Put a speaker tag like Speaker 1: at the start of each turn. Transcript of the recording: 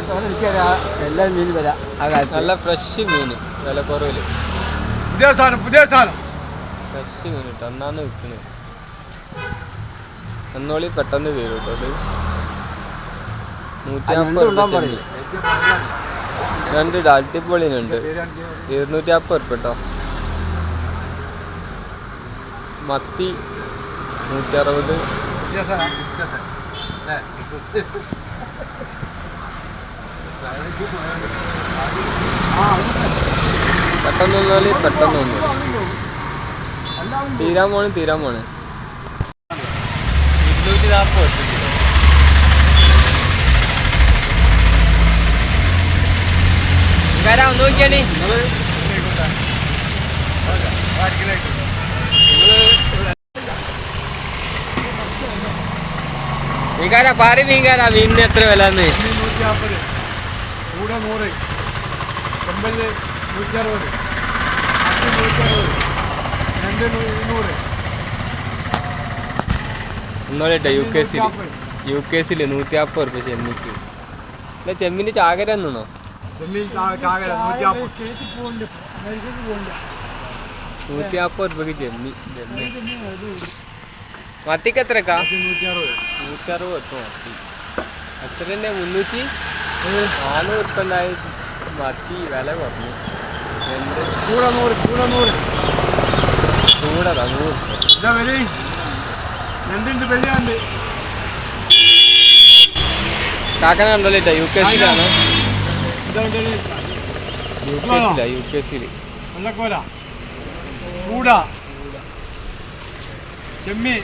Speaker 1: എല്ലാ മീനും വരാം
Speaker 2: നല്ല ഫ്രഷ് മീൻ വില കുറവിൽ
Speaker 3: പുതിയ സാധനം പുതിയ സാധനം.
Speaker 2: ഫ്രഷ് മീൻ കേട്ടോ. അന്നാന്ന് വിൽക്കുന്നത് എന്നോളി പെട്ടെന്ന് വരും കേട്ടോ അത് നൂറ്റി അമ്പത്
Speaker 1: രണ്ടും
Speaker 2: അടിപൊളിനുണ്ട് ഇരുന്നൂറ്റി അമ്പത് ഉറുപ്പ്യ കേട്ടോ മത്തി നൂറ്റി അറുപത് പെട്ടെന്ന് വന്നാൽ പെട്ടെന്ന് വന്നു. തീരാൻ പോണ് തീരാൻ പോണ്. ഇരുന്നൂറ്റി നാൽപ്പത് പാറി നീക്കാരാ മീനിന് എത്ര വില എന്ന്
Speaker 3: കൂടെ നൂറ് അറുപത് നൂറ്ററുപത്. നൂറ്റി അറുപത് രണ്ട് ഇരുന്നൂറ്.
Speaker 2: ഒന്നോട്ടെ യു കെ സിയിൽ യു കെ സിയിൽ നൂറ്റി നാൽപ്പത് റുപ്യ ചെമ്മിക്ക് ചെമ്മിന് ചാകര എന്നോ
Speaker 3: ചെമ്മീൻ ചാകര നൂറ്റി നാൽപ്പത്
Speaker 2: നൂറ്റി നാൽപ്പത് ഉറുപ്പ്യക്ക് ചെമ്മി മത്തിക്ക് എത്രക്കാ?
Speaker 3: നൂറ്റി അറുപത്
Speaker 2: നൂറ്റി അറുപത് ഉറുപ്പ്യ മത്തി എത്ര തന്നെ മുന്നൂറ്റി? നാനൂറ് ഉറുപ്പ്യ ഉണ്ടായി മത്തി വില കുറഞ്ഞു രണ്ട്
Speaker 3: കൂടെ നൂറ് കൂടെ നൂറ്
Speaker 2: ചൂടതാ നൂറ്
Speaker 3: ഇതാ വരി രണ്ടുണ്ട് വെള്ളിയുണ്ട്
Speaker 2: കാക്കന കണ്ടല്ലോ യു കെ സിയിലാണ് യു കെ സിയിലാ യു കെ സിയിൽ
Speaker 3: നല്ല കോല കൂട ചെമ്മീൻ